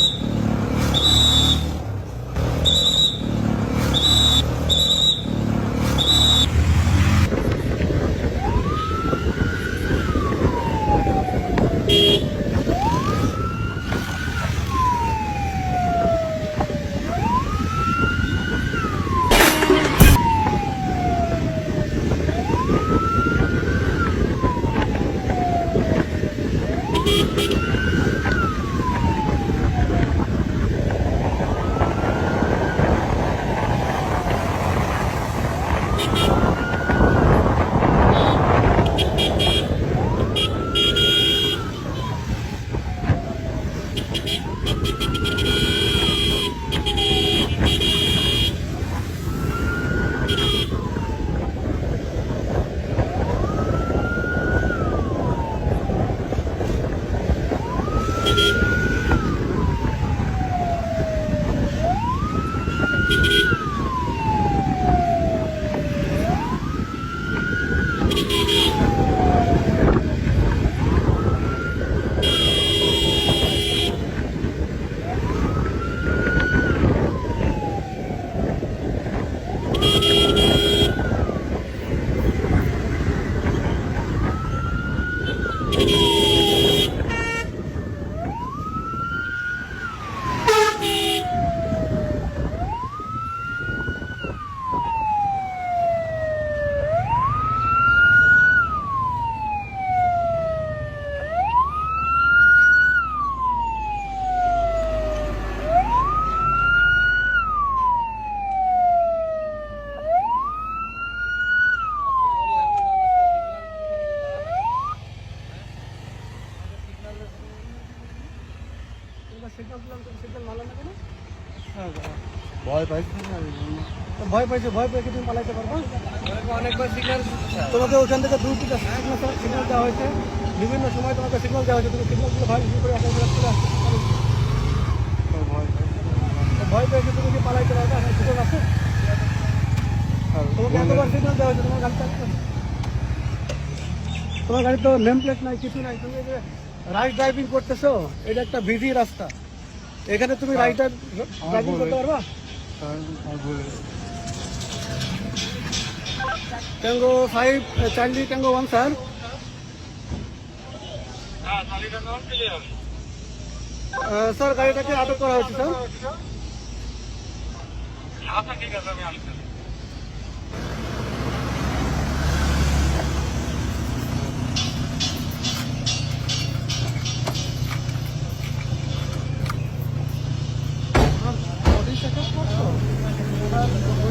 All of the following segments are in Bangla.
you ভয় পাইছি না? এই জন্য। ভয় পাইছে ভয় পেয়ে তুমি পালাইতে পারব? অনেকবার সিগন্যাল তোমাকে ওখান থেকে দু তিনটা সিগন্যাল সিগন্যাল দেওয়া হয়েছে। বিভিন্ন সময় তোমাকে সিগন্যাল দেওয়া হয়েছে। তুমি সিগন্যালগুলো ভাই করে আপনার চলে আসতে ভয় পাইছি ভয় পেয়ে কি তুমি কি পালাইতে পারবে? সুযোগ আছে? তোমাকে এতবার সিগন্যাল দেওয়া হয়েছে তোমার আসবে তোমার গাড়ি তো নেম প্লেট নাই কিছু নাই। তুমি যে রাইড ড্রাইভিং করতেছো এটা একটা বিধি রাস্তা। এখানে তুমি রাইডার ড্রাইভিং করতে পারবা? Tango five Charlie tango one sir. Sir গাড়িটাকে আটক করা হয়েছে স্যার। বডি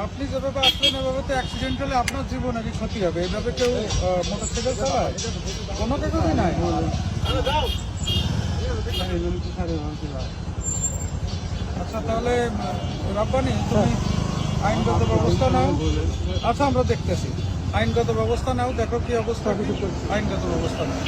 আপনি যেভাবে আসলেন, এভাবে তো অ্যাক্সিডেন্ট হলে আপনার আগে ক্ষতি হবে? এভাবে কেউ মোটরসাইকেল চালায়? কোনো কাগজই নাই। আচ্ছা তাহলে রাব্বানি, তুমি আইনগত ব্যবস্থা নাও। আচ্ছা আমরা দেখতেছি। আইনগত ব্যবস্থা নাও, দেখো কি অবস্থা। আইনগত ব্যবস্থা নাও।